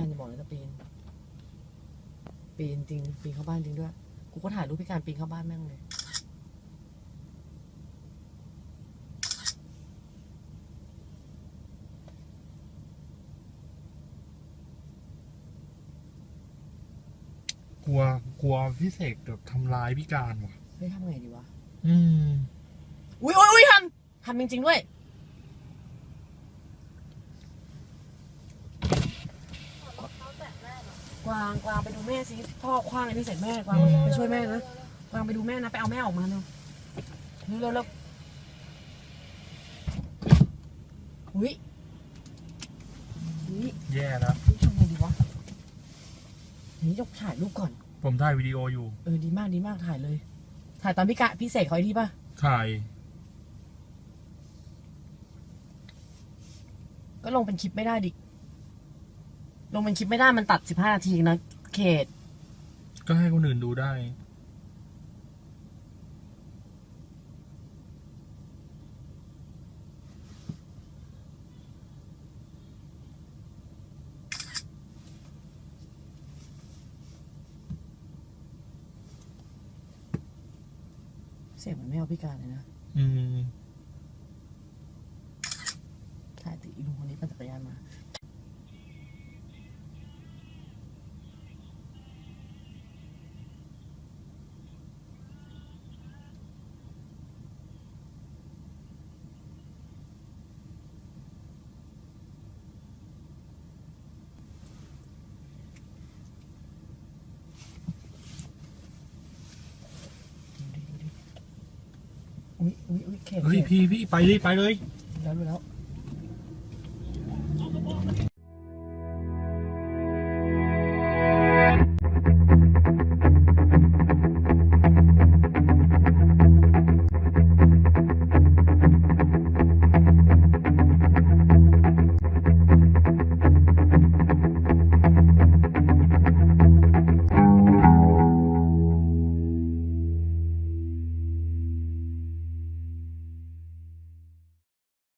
การจะบอกเลยจะปีน ปีนจริง ปีนเข้าบ้านจริงด้วย กูก็ถ่ายรูปพี่การปีนเข้าบ้านแม่งเลยกลัวกลัวพี่เสกแบบทำร้ายพี่การว่ะเฮ้ยทำไงดีวะ อืม อุ้ยอุ้ยอุ้ยทำทำจริงๆด้วย กวางกวางไปดูแม่สิพ่อคว้างไอ้นี่เสร็จแม่กวางอืมไปช่วยแม่นะกวางไปดูแม่นะไปเอาแม่ออกมาเร็วเร็วเร็วเร็วอุ้ยอุ้ยแย่แล้วอุ๊ยทำไงดีวะนี่ยกถ่ายรูปก่อน ผมถ่ายวิดีโออยู่ เออดีมากดีมากถ่ายเลย ถ่ายตอนพี่กะพี่เสกเขาไอ้ที่ป่ะถ่าย ก็ลงเป็นคลิปไม่ได้ดิ ลงเป็นคลิปไม่ได้มันตัดสิบห้านาทีนะเขต ก็ให้คนอื่นดูได้ เสียงเหมือนไม่เอาพิการเลยนะอืม ถ่ายติอีลุงคนนี้ปั่นจักรยานมา อุ้ยอุ้ยอุ้ยเขตเฮ้ยเขตพี่พี่ไปเลยไปเลยแล้วดูแล้ว